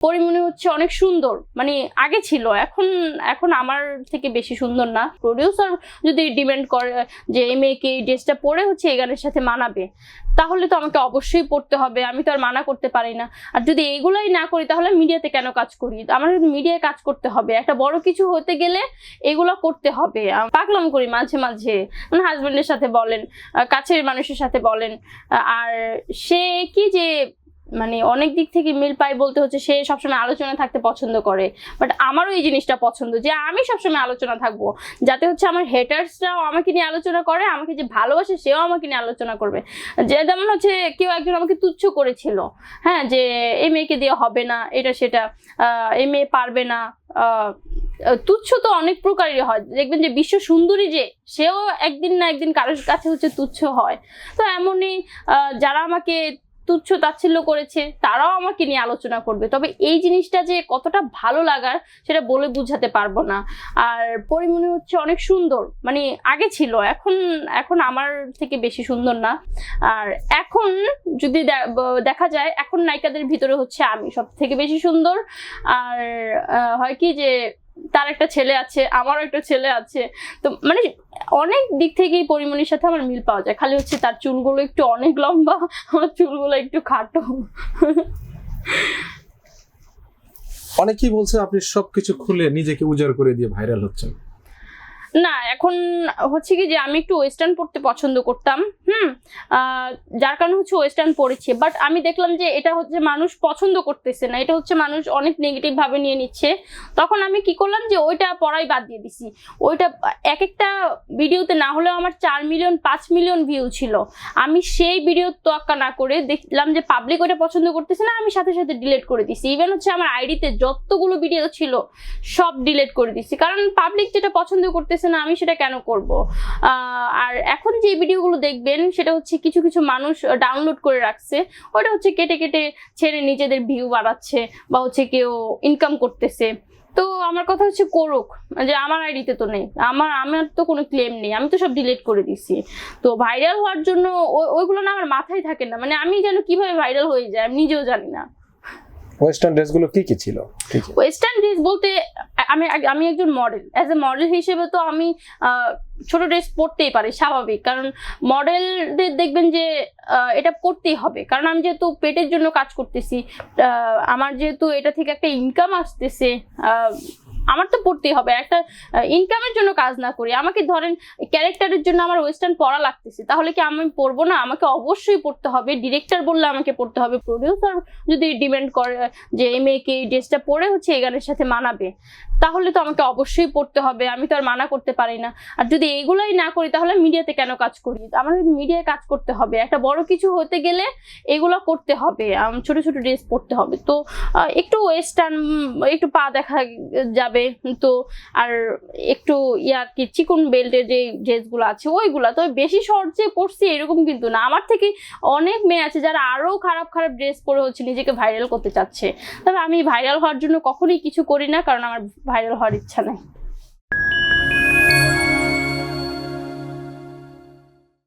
পরিমণি হচ্ছে অনেক সুন্দর। মানে আগে ছিল, এখন এখন আমার থেকে বেশি সুন্দর না। প্রডিউসার যদি ডিমান্ড করে যে এই মেয়েকে এই ড্রেসটা পরে হচ্ছে এই গানের সাথে মানাবে, তাহলে তো আমাকে অবশ্যই পড়তে হবে। আমি তো আর মানা করতে পারি না। আর যদি এগুলাই না করি, তাহলে মিডিয়াতে কেন কাজ করি? আমার মিডিয়ায় কাজ করতে হবে। একটা বড় কিছু হতে গেলে এগুলো করতে হবে। পাগলাম করি মাঝে মাঝে। মানে হাজবেন্ডের সাথে বলেন কাছের মানুষের সাথে বলেন। আর সে কি যে মানে অনেক দিক থেকে মিল পাই বলতে হচ্ছে সে সবসময় আলোচনা থাকতে পছন্দ করে। বাট আমারও এই জিনিসটা পছন্দ যে আমি সবসময় আলোচনা থাকব। যাতে হচ্ছে আমার হেটার্সরাও আমাকে নিয়ে আলোচনা করে, আমাকে যে ভালোবাসে সেও আমাকে নিয়ে আলোচনা করবে। যে যেমন হচ্ছে কেউ একজন আমাকে তুচ্ছ করেছিল হ্যাঁ যে এই মেয়েকে দিয়ে হবে না, এটা সেটা এই মেয়ে পারবে না তুচ্ছ তো অনেক প্রকারেরই হয়। দেখবেন যে বিশ্ব সুন্দরী যে, সেও একদিন না একদিন কারোর কাছে হচ্ছে তুচ্ছ হয়। তো এমনই যারা আমাকে তুচ্ছ তাচ্ছিল্য করেছে, তারাও আমাকে নিয়ে আলোচনা করবে। তবে এই জিনিসটা যে কতটা ভালো লাগার, সেটা বলে বুঝাতে পারব না। আর পরিমণি হচ্ছে অনেক সুন্দর মানে আগে ছিল, এখন এখন আমার থেকে বেশি সুন্দর না। আর এখন যদি দেখা যায়, এখন নায়িকাদের ভিতরে হচ্ছে আমি সব থেকে বেশি সুন্দর। আর হয় কি যে তার একটা ছেলে আছে, আমারও একটা ছেলে আছে। তো মানে অনেক দিক থেকেই পরিমণির সাথে আমার মিল পাওয়া যায়। খালি হচ্ছে তার চুলগুলো একটু অনেক লম্বা, আমার চুলগুলো একটু খাটো। অনেকেই বলছে আপনি সবকিছু খুলে নিজেকে উজাড় করে দিয়ে ভাইরাল হচ্ছেন। না, এখন হচ্ছে কি যে আমি একটু ওয়েস্টার্ন পড়তে পছন্দ করতাম, হুম? যার কারণে হচ্ছে ওয়েস্টার্ন পড়েছি। বাট আমি দেখলাম যে এটা হচ্ছে মানুষ পছন্দ করতেছে না, এটা হচ্ছে মানুষ অনেক নেগেটিভ ভাবে নিয়ে নিচ্ছে। তখন আমি কি করলাম যে ওইটা পড়াই বাদ দিয়ে দিছি। ওইটা এক একটা ভিডিওতে না হলেও আমার চার মিলিয়ন পাঁচ মিলিয়ন ভিউ ছিল। আমি সেই ভিডিও তোয়াক্কা না করে দেখলাম যে পাবলিক ওইটা পছন্দ করতেছে না, আমি সাথে সাথে ডিলেট করে দিছি। ইভেন হচ্ছে আমার আইডিতে যতগুলো ভিডিও ছিল, সব ডিলেট করে দিছি। কারণ পাবলিক যেটা পছন্দ করতেছে না আমি সেটা কেন করব? আর এখন যে ভিডিওগুলো দেখবেন সেটা হচ্ছে কিছু কিছু মানুষ ডাউনলোড করে রাখছে। ওটা হচ্ছে কেটে কেটে ছেড়ে নিজেদের ভিউ বাড়াচ্ছে বা হচ্ছে কেউ ইনকাম করতেছে। তো আমার কথা হচ্ছে করুক যে আমার আইডিতে তো নেই। আমার আমার তো কোনো ক্লেম নেই। আমি তো সব ডিলিট করে দিছি। তো ভাইরাল হওয়ার জন্য ওইগুলো না আমার মাথায় থাকে না। মানে আমি যেন কীভাবে ভাইরাল হয়ে যায় আমি নিজেও জানি না। ওয়েস্টার্ন ড্রেসগুলো কি কি ছিল? ওয়েস্টার্ন ড্রেস বলতে আমি আমি একজন মডেল অ্যাজ এ মডেল হিসেবে তো আমি ছোট ড্রেস পরতেই পারি, স্বাভাবিক। কারণ মডেলদের দেখবেন যে এটা করতেই হবে। কারণ আমি যেহেতু পেটের জন্য কাজ করতেছি আমার যেহেতু এটা থেকে একটা ইনকাম আসতেছে আমার তো পড়তেই হবে, একটা ইনকামের জন্য কাজ না করি। আমাকে ধরেন ক্যারেক্টারের জন্য আমার ওয়েস্টার্ন পড়া লাগতেছে, তাহলে কি আমি পড়ব না? আমাকে অবশ্যই পড়তে হবে। ডিরেক্টর বললে আমাকে পড়তে হবে প্রডিউসার যদি ডিমান্ড করে, যে এই মেয়েকে এই ড্রেসটা পরে হচ্ছে এই গানের সাথে মানাবে, তাহলে তো আমাকে অবশ্যই পড়তে হবে। আমি তো আর মানা করতে পারি না। আর যদি এগুলাই না করি, তাহলে মিডিয়াতে কেন কাজ করি? আমার মিডিয়ায় কাজ করতে হবে। একটা বড় কিছু হতে গেলে এগুলো করতে হবে। ছোট ছোট ড্রেস পরতে হবে। তো একটু ওয়েস্টার্ন একটু পা দেখা যাবে তো আর একটু ইয়ার কি, চিকন বেল্টের যে ড্রেসগুলো আছে, ওইগুলা তো বেশি শর্ট যে পরছি এরকম কিন্তু না। আমার থেকে অনেক মেয়ে আছে যারা আরও খারাপ খারাপ ড্রেস পরে হচ্ছে নিজেকে ভাইরাল করতে চাচ্ছে। তবে আমি ভাইরাল হওয়ার জন্য কখনোই কিছু করি না, কারণ আমার ভাইরাল হওয়ার ইচ্ছা নেই।